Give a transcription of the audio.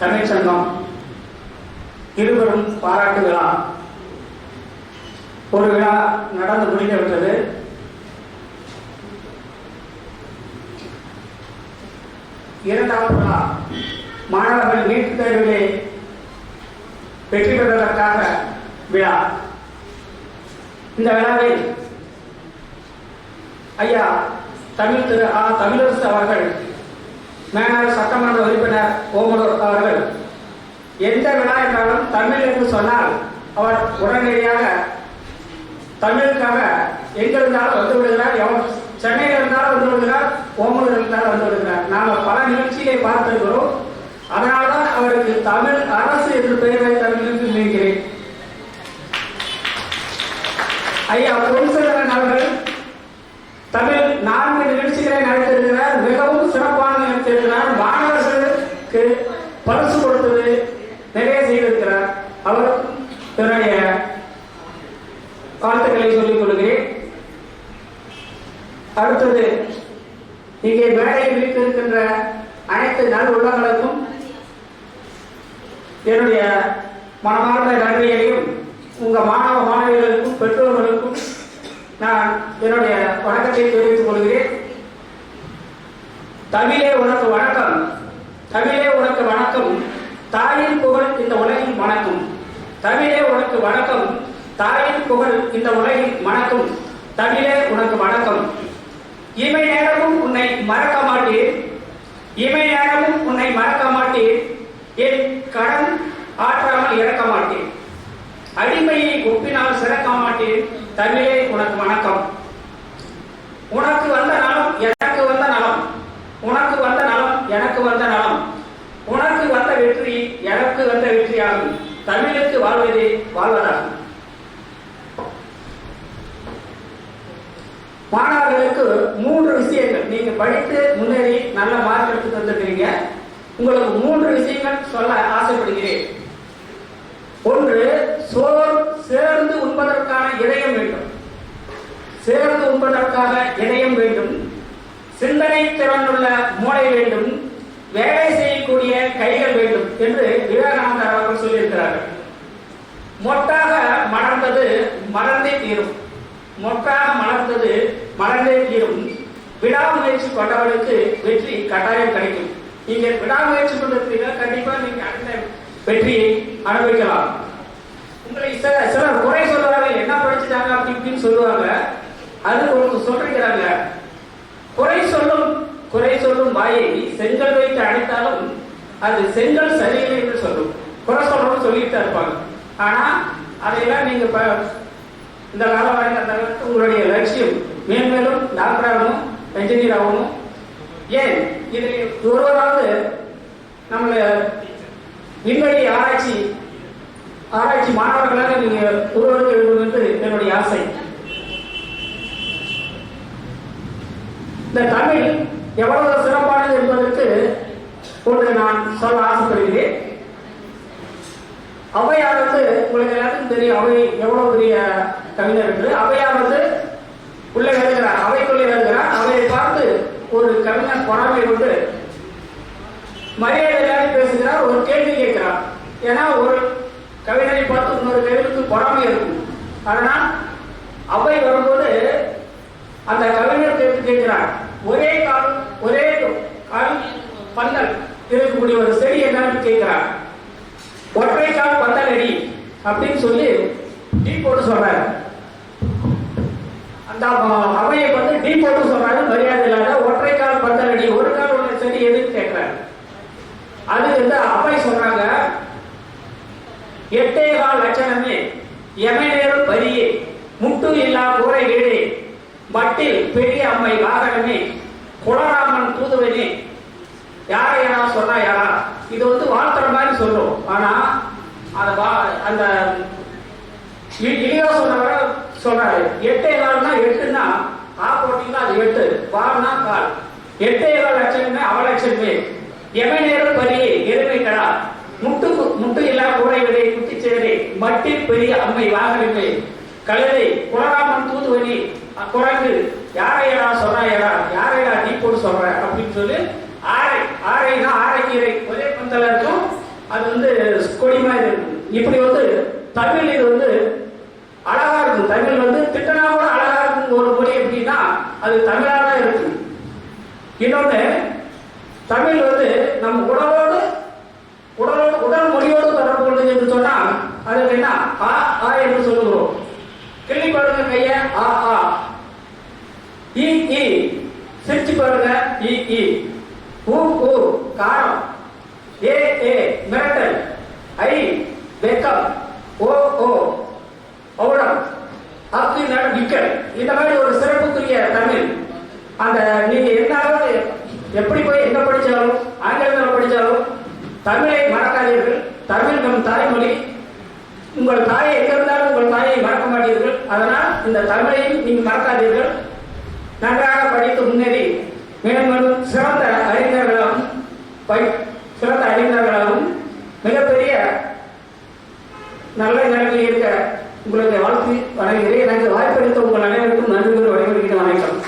தமிழ் சங்கம் இருவரும் பாராட்டு விழா ஒரு விழா நடந்து முடிந்துவிட்டது. இரண்டாவது விழா மாணவர்கள் நீட் தேர்விலே வெற்றி பெறுவதற்காக விழா. இந்த விழாவில் ஐயா தமிழ் திரு ஆ தமிழரசு அவர்கள் மேனாள் சட்டமன்ற உறுப்பினர் ஓமலூர் அவர்கள் எந்த விழா என்றாலும் தமிழ் என்று சொன்னால் அவர் உடனடியாக தமிழுக்காக எங்கிருந்தாலும் வந்து விடுகிறார் எவன் சென்னையில் இருந்தாலும் வந்து விடுகிறார் ஓமலூர் இருந்தாலும் வந்து விடுகிறார். நாம பல நிகழ்ச்சியை பார்த்திருக்கிறோம். அதனால்தான் அவருக்கு தமிழ் அரசு என்று பெயரை தமிழுக்கு நினைக்கிறேன் ஐயா பொன்சேகரன் வாழ்த்துக்களை சொல்லிக் கொள்கிறேன். அடுத்தது இங்கே மேடையில் வீட்டிருக்கின்ற அனைத்து நல் உள்ளங்களுக்கும் என்னுடைய மனமார்ந்த நன்றியையும் உங்க மாணவ மாணவிகளுக்கும் பெற்றோர்களுக்கும் நான் என்னுடைய வணக்கத்தை தெரிவித்துக் கொள்கிறேன். தமிழே உனக்கு வணக்கம் தமிழே உனக்கு வணக்கம் தாயின் புகழ் இந்த உலகில் வணக்கம் தமிழே உனக்கு வணக்கம் தாயின் புகழ் இந்த உலகில் மணக்கும் தமிழே உனக்கு வணக்கம். இமை நேரமும் உன்னை மறக்க மாட்டேன். இமை நேரமும் உன்னை மறக்க மாட்டேன். என் கடன் ஆற்றாமல் இறக்க மாட்டேன். அடிமையை ஒப்பினால் சிறக்க மாட்டேன். தமிழே உனக்கு வணக்கம் உனக்கு வந்த நலம் எனக்கு வந்த நலம் உனக்கு வந்த நலம் எனக்கு வந்த நலம் உனக்கு வந்த வெற்றி எனக்கு வந்த வெற்றியாகும் தமிழுக்கு வாழ்வதே வாழ்வதாகும் மாணவர்களுக்கு மூன்று விஷயங்கள். நீங்க படித்து முன்னேறி நல்ல மார்க் எடுத்து தந்துருக்கிறீங்க. உங்களுக்கு மூன்று விஷயங்கள் சொல்ல ஆசைப்படுகிறேன். ஒன்று சோர் சேர்ந்து உண்பதற்கான இதயம் வேண்டும். சேர்ந்து உண்பதற்காக இதயம் வேண்டும். சிந்தனை திறனுள்ள மூளை வேண்டும். வேலை செய்யக்கூடிய கைகள் வேண்டும் என்று விவேகானந்தர் அவர்கள் சொல்லியிருக்கிறார்கள். மொட்டாக மலர்ந்தது மலர்ந்தே தீரும். மொட்டாக மலர்ந்தது மனநிலையிலும் விடாமுயற்சி கொண்டவர்களுக்கு வெற்றி கட்டாயம் கிடைக்கும். நீங்க விடாமுயற்சி கொண்டிருக்கீங்க கண்டிப்பா நீங்க அடுத்த வெற்றியை அனுபவிக்கலாம். உங்களை சில சிலர் குறை சொல்லுவாங்க என்ன படிச்சுட்டாங்க அப்படி இப்படின்னு சொல்லுவாங்க. அது உங்களுக்கு சொல்றீங்கிறாங்க குறை சொல்லும் குறை சொல்லும் வாயை செங்கல் வைத்து அடைத்தாலும் அது செங்கல் சரியில்லை என்று சொல்லும். குறை சொல்றோம்னு சொல்லிட்டு தான் இருப்பாங்க. ஆனா அதையெல்லாம் நீங்க ப- இந்த காலம் வரைக்கும் அந்த உங்களுடைய லட்சியம் மேன்மேலும் டாக்டர் ஆகணும் என்ஜினியர் ஆகணும். ஏன்? இது ஒருவராவது நம்ம விண்வெளி ஆராய்ச்சி ஆராய்ச்சி மாணவர்களாக நீங்க உருவெடுக்க வேண்டும் என்று என்னுடைய ஆசை. இந்த தமிழ் எவ்வளவு சிறப்பானது என்பதற்கு ஒன்று நான் சொல்ல ஆசைப்படுகிறேன். ஔவையார் உங்களுக்கு எல்லாத்துக்கும் தெரியும் அவை எவ்வளவு பெரிய கவிஞர் என்று. அவையானது உள்ளே வருகிறார் அவைக்குள்ளே வருகிறார். அவையை பார்த்து ஒரு கவிஞர் பொறாமை கொண்டு மரியாதையாக பேசுகிறார். ஒரு கேள்வி கேட்கிறார். ஏன்னா ஒரு கவிஞரை பார்த்து இன்னொரு கவிஞருக்கு பொறாமை இருக்கும். ஆனால் அவை வரும்போது அந்த கவிஞர் கேட்டு கேட்கிறார். ஒரே கால் ஒரே கால் பந்தல் இருக்கக்கூடிய ஒரு செடி என்னன்னு கேட்கிறார். ஒற்றை கால் பந்தல் அடி அப்படின்னு சொல்லி டீ போட்டு சொல்றாரு. அந்த அவையை வந்து டீ போட்டு சொல்றாங்க மரியாதை இல்லாத ஒற்றை கால் பந்தல் அடி ஒரு கால் உள்ள செடி எதுன்னு கேட்கிறாரு? அது வந்து அவை சொல்றாங்க எட்டே கால் லட்சணமே எமனேறும் வரியே முட்டு இல்லா கூரை வீடே மட்டில் பெரிய அம்மை வாகனமே குலராமன் தூதுவனே. யாரை யாரா சொன்னா யாரா இது வந்து வாழ்த்துற மாதிரி சொல்றோம் ஆனா அந்த வா- அந்த சொல்றாரு எட்டே கால்னா எட்டுன்னா ஆ போட்டீங்கன்னா அது எட்டு. வால்னா கால். எட்டே கால் லட்சமே அவ லட்சமே நேரம் பரியே எருமை கடா. முட்டு முட்டு இல்லா கூரை குட்டி குட்டிச்சேரே மட்டில் பெரிய அம்மை வாகனமே. கழுதை குலராமன் தூதுவனி. அ- குரங்கு. யாரையடா சொல்றாயடா யாரையடா நீ போட்டு சொல்ற? அப்படின்னு சொல்லி ஆரை. ஆரைனா ஆரைக்கீரை. ஒரே பந்தல இருக்கும். வந்து கொடி மாதிரி இருக்கும். இப்படி வந்து தமிழ் இது வந்து அழகா இருக்கும் தமிழ் வந்து திட்டனா கூட அழகா இருக்கும் ஒரு மொழி எப்படின்னா அது தமிழா தான் இருக்கு இன்னொன்று தமிழ் வந்து நம்ம உடலோடு உடலோடு உடல் மொழியோடு தொடர்பு கொண்டது என்று சொன்னால் அதுக்கு என்ன? ஆ ஆ என்று சொல்லுகிறோம். கிள்ளி பாருங்க கைய ஆ ஆ. இ இ சிரிச்சு பாருங்க இ இ ஊ ஊ காரம். ஏ ஏ. மிரட்டல். ஐ வெக்கம். ஓ ஓ. ஔடம் அப்படி நட விக்கல் இந்த மாதிரி ஒரு சிறப்புக்குரிய தமிழ். அந்த நீங்க எப்படி போய் எங்க படிச்சாலும் ஆங்கிலத்தில் படிச்சாலும் தமிழை மறக்காதீர்கள். தமிழ் நம் தாய்மொழி. உங்கள் தாயை எங்க இருந்தாலும் உங்கள் தாயை மறக்க மாட்டீர்கள். அதனால் இந்த தமிழையும் நீங்கள் மறக்காதீர்கள். நன்றாக படித்து முன்னேறி மேலும் மேலும் சிறந்த அறிஞர்களாகவும் சிறந்த அறிஞர்களாகவும் மிகப்பெரிய நல்ல நிலைமையில் இருக்க உங்களுக்கு வாழ்த்து வணங்குகிறேன் எனக்கு வாய்ப்பளித்த உங்கள் அனைவருக்கும் நன்றி கூறி வணங்குகிறேன் வணக்கம்.